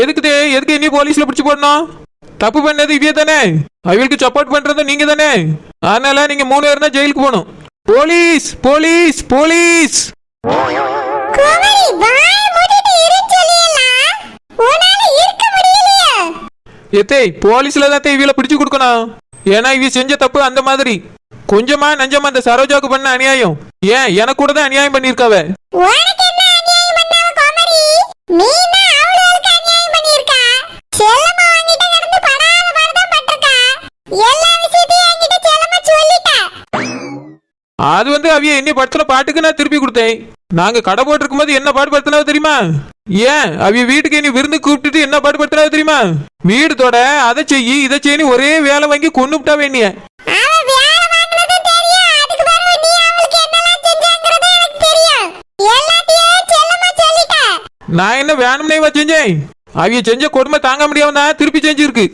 எதுக்குதே? எதுக்கு என்னையும் போலீஸ்ல பிடிச்சி போடணும்? தப்பு பண்ணது இதே தானே? அவங்களுக்கு சப்போர்ட் பண்றது நீங்க தானே? அதனால நீங்க மூணு பேர் தான் ஜெயிலுக்கு போகணும். Police police police! எத்தே போலீஸ்ல தான் இவியில பிடிச்சு கொடுக்கணும். ஏன்னா இவ செஞ்ச தப்பு அந்த மாதிரி. கொஞ்சமா நஞ்சமா அந்த சரோஜாக்கு பண்ண அநியாயம். ஏன்? எனக்கு கூட தான் அநியாயம் பண்ணிருக்காவ அது வந்து அவிய என்ன படத்துல பாட்டுக்கு நான் திருப்பி கொடுத்தேன். நாங்க கடை போட்டிருக்கும் போது என்ன பாட்டு படுத்தினாவோ தெரியுமா? ஏன்? அவிய வீட்டுக்கு நீ விருந்து கூப்பிட்டுட்டு என்ன பாட்டு படுத்தினாவோ தெரியுமா? வீடு தொட அதை செய்யி இதை செய்யி ஒரே வேலை வாங்கி கொண்டுட்டா வேண்டிய நான் என்ன வேணும்னே செஞ்சேன்? அவிய செஞ்ச கொடுமை தாங்க முடியாம தான் திருப்பி செஞ்சிருக்கு.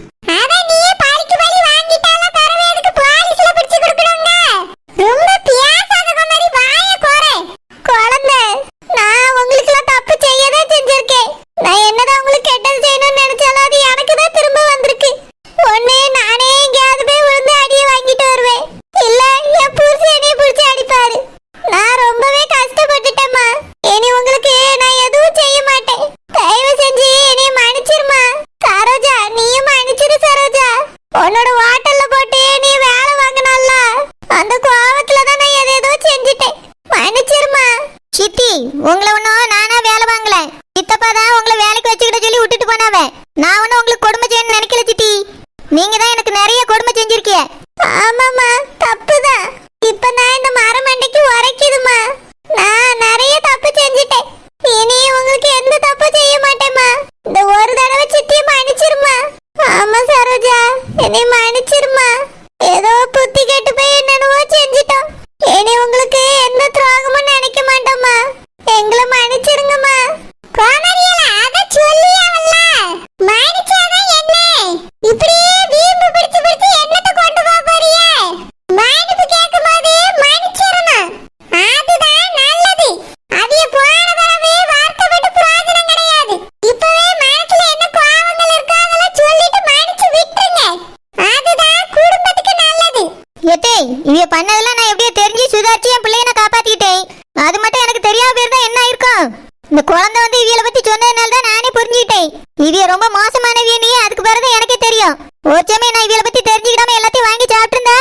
பண்ணதெல்லாம் நான் எப்படியோ தெரிஞ்சு சுதாரிச்சு என் பிள்ளைய நான் காப்பாத்திக்கிட்டேன். அது மட்டும் எனக்கு தெரியாம போயிருந்தா என்ன ஆயிருக்கும்? இந்த குழந்தை வந்து இவியலை பத்தி சொன்னதுனால தான் நானே புரிஞ்சுக்கிட்டேன். இவிய ரொம்ப மோசமானவிய நீ அதுக்கு பிறகு எனக்கே தெரியும். ஒரு சமயம் நான் இவியலை பத்தி தெரிஞ்சுக்கிடாம எல்லாத்தையும் வாங்கி சாப்பிட்டுருந்தா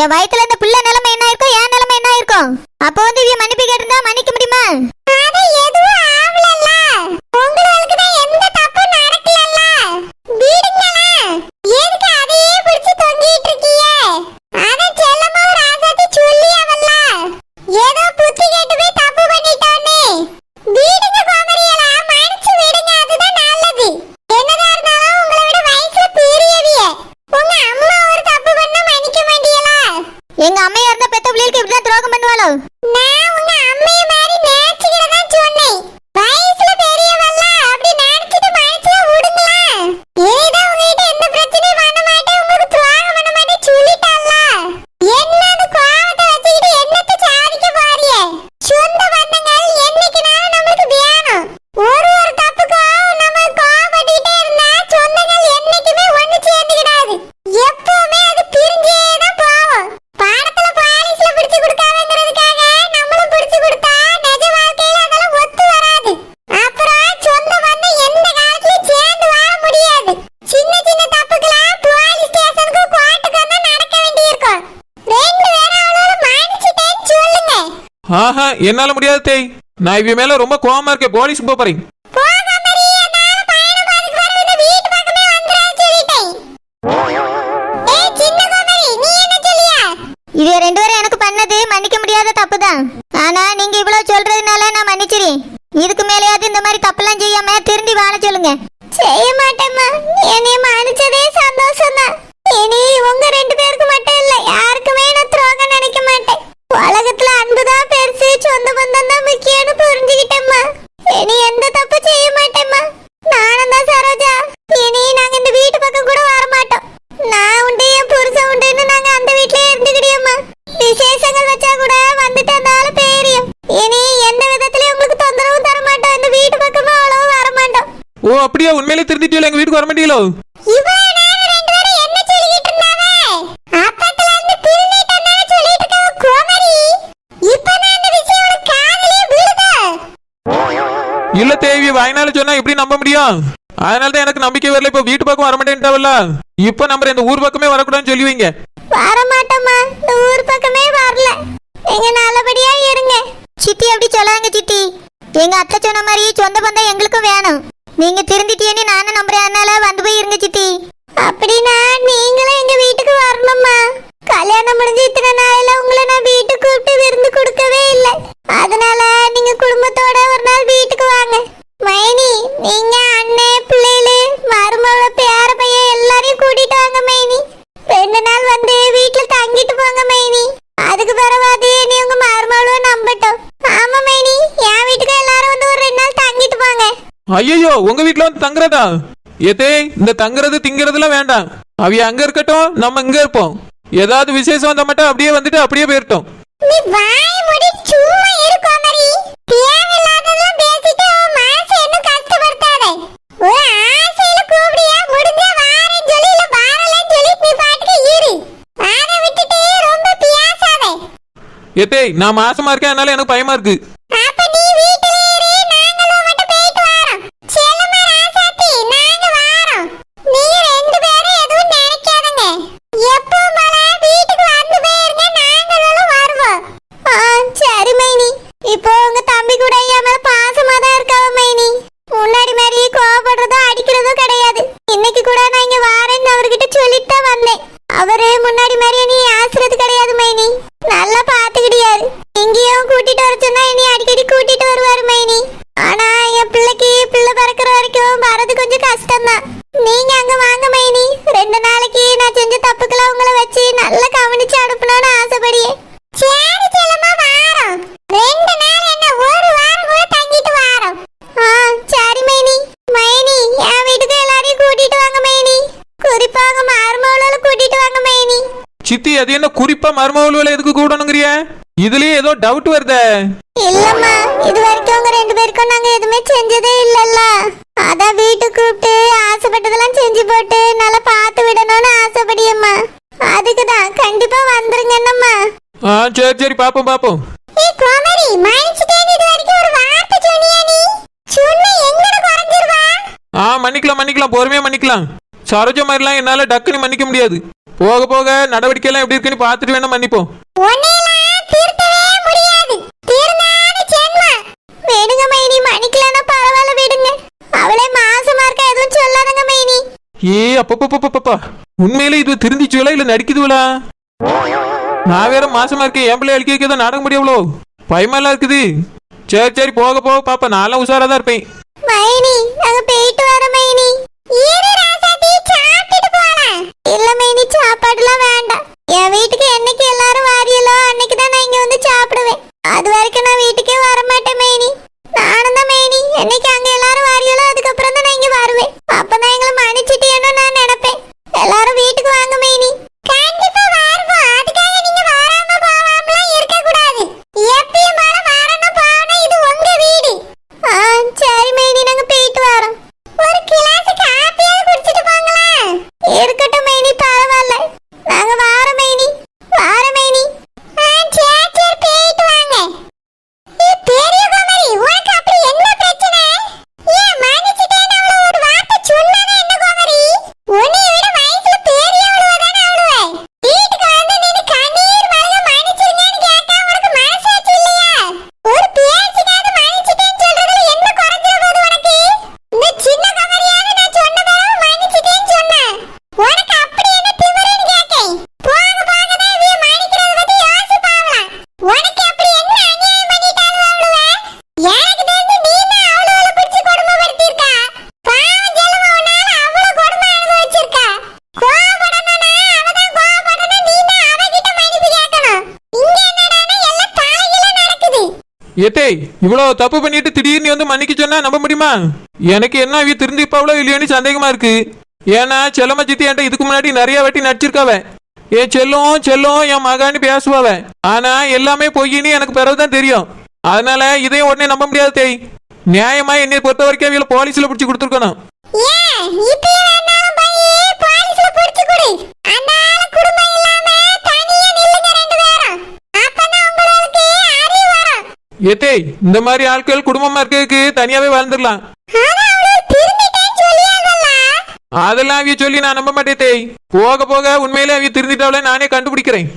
என் வயத்துல இந்த பிள்ளை நிலைமை என்ன ஆயிருக்கும்? என் நிலைமை என்ன ஆயிருக்கும்? அப்போ வந்து இவிய மன்னிப்பு ஆஹா என்னால முடியாது தேய். நான் இவ மேல ரொம்ப கோவமா இருக்கேன். போலீஸ் போறேன். ஓ அப்படியா? உண்மையிலே திருந்திட்டீங்களோ எங்க வீட்டுக்கு வர மாட்டீங்களோ? இல்ல தேவி வாய்னால சொன்னா எப்படி நம்ப முடியும்? அதனால தான் எனக்கு நம்பிக்கை வரல. இப்ப வீட்டு பக்கம் வர மாட்டேன்ட்டாவல்ல இப்ப நம்ம இந்த ஊர் பக்கமே வரக்கூடாதுன்னு சொல்லுவீங்க. வர மாட்டோமா இந்த ஊர் பக்கமே வரல. நீங்க நல்லபடியா இருங்க. சித்தி அப்படி சொல்லாங்க சித்தி. எங்க அத்தை சொன்ன மாதிரி சொந்த பந்தம் எங்களுக்கும் வேணும். நீங்க திருந்திட்டீன்னு நானும் நம்புறேன். அதனால வந்து போய் இருங்க சித்தி. அப்படின்னா நீங்களும் எங்க வீட்டுக்கு வரணும்மா. கல்யாணம் முடிஞ்சு இத்தனை நாள்ல உங்களை நான் உங்க வீட்ல வந்து தங்குறதா? ஏதே இந்த தங்குறது திங்கிறதுலாம் வேண்டாம். அவிய அங்க இருக்கட்டும் நம்ம இங்க இருப்போம். ஏதாவது விசேஷம் வந்தா மட்டும் அப்படியே வந்துட்டு அப்படியே போயிட்டோம் நீ வாய் மூடி சும்மா இரு. கோமரி தேவையில்லாததெல்லாம் பேசிட்டு குறிப்பா மருமகளுல எதுக்கு கூடணுங்கிறிய இதுலயே ஏதோ டவுட் வருதே. இல்லம்மா இது வரைக்கும் உங்க ரெண்டு பேருக்கும் நாங்க எதுவுமே செஞ்சதே இல்லல்ல. அதான் வீட்டுக்கு கூப்பிட்டு ஆசைப்பட்டதெல்லாம் செஞ்சு போட்டு நல்லா பார்த்து விடணும்னு ஆசைப்படியம்மா. அதுக்கு தான் கண்டிப்பா வந்துருங்க என்னம்மா ஆ சரி சரி பாப்போம் பாப்போம் ஏ கோமரி மன்னிச்சிட்டேன் இது வரைக்கும் ஒரு வார்த்தை சொன்னியா நீ? சொன்ன எங்கட குறைஞ்சிருவா? ஆ மன்னிக்கலாம் மன்னிக்கலாம் பொறுமையா மன்னிக்கலாம். சரோஜா மாதிரிலாம் என்னால டக்குன்னு மன்னிக்க முடியாது. போக போக நடவடிக்கை எல்லாம் எப்படி இருக்குன்னு பார்த்துட்டு வேணா மன்னிப்போம். ஏ அப்பப்பப்பப்பப்பா. உண்மையில இது திருந்திச்சுவலா இல்ல நடிக்குதுவலா நான் வேற மாசமா இருக்கேன் என் பிள்ளை அழிக்க ஏதோ நாடகம் முடியவளோ பயமெல்லாம் இருக்குது. சரி சரி போக போக பாப்பா. நான்லாம் உஷாரா தான் இருப்பேன். ஏத்தே இவ்வளோ தப்பு பண்ணிட்டு திடீர்னு வந்து மன்னிக்க சொன்னா நம்ப முடியுமா? எனக்கு என்ன அவிய திருந்திப்பாவளோ இல்லையோன்னு சந்தேகமா இருக்கு. ஏன்னா செல்லம்மா சித்தி என்கிட்ட இதுக்கு முன்னாடி நிறைய வாட்டி நடிச்சிருக்காவ. என் செல்லும் செல்லும் என் மகான்னு பேசுவாவ. ஆனா எல்லாமே பொய்யின்னு எனக்கு பிறகுதான் தெரியும். அதனால இதையும் உடனே நம்ப முடியாது தேய். நியாயமா என்னை பொறுத்த வரைக்கும் அவியல போலீஸ்ல பிடிச்சி கொடுத்துருக்கணும். ஏத்தே இந்த மாதிரி ஆட்கள் குடும்பமா இருக்கிறதுக்கு தனியாவே வாழ்ந்துடலாம். அதெல்லாம் அவிய சொல்லி நான் நம்ப மாட்டேன் தேய் போக போக உண்மையிலே அவிய திருந்திட்டாவளே நானே கண்டுபிடிக்கிறேன்.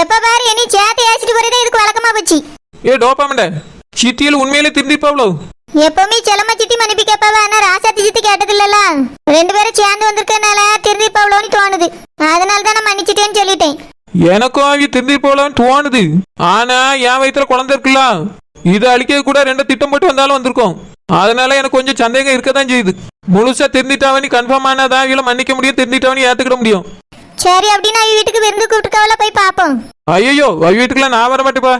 எப்ப பாரு என்னை சேர்த்து ஏசிட்டு போறதே இதுக்கு வழக்கமா போச்சு. ஏ டோப்பாமண்ட சிட்டியில் உண்மையிலே திருந்திருப்பாவளோ? எப்பவுமே செலம சித்தி மன்னிப்பு கேப்பாவ ஆனா ராசாத்தி சித்தி கேட்டது இல்லல ரெண்டு பேரும் சேர்ந்து வந்திருக்கனால திருந்திப்பாவளோன்னு தோணுது. அதனால தான் நான் மன்னிச்சிட்டேன்னு சொல்லிட்டேன். எனக்கும் அவிய திருந்திருப்பாவளோன்னு தோணுது. ஆனா என் வயித்துல குழந்தை இருக்குல்ல. இதை அழிக்க கூட ரெண்டு திட்டம் போட்டு வந்தாலும் வந்திருக்கோம். அதனால எனக்கு கொஞ்சம் சந்தேகம் இருக்கதான் செய்யுது. முழுசா திருந்திட்டாவனி கன்ஃபார்ம் ஆனாதான் அவியில மன்னிக்க முடியும் திருந்திட்டாவனி ஏத்துக்கிட முடியும். சரி அப்படின்னா அவ வீட்டுக்கு விருந்து கூப்பிட்டுக்கவல போய் பாப்போம் ஐயோ அவ வீட்டுக்குலாம் நான் வர மாட்டேப்பா.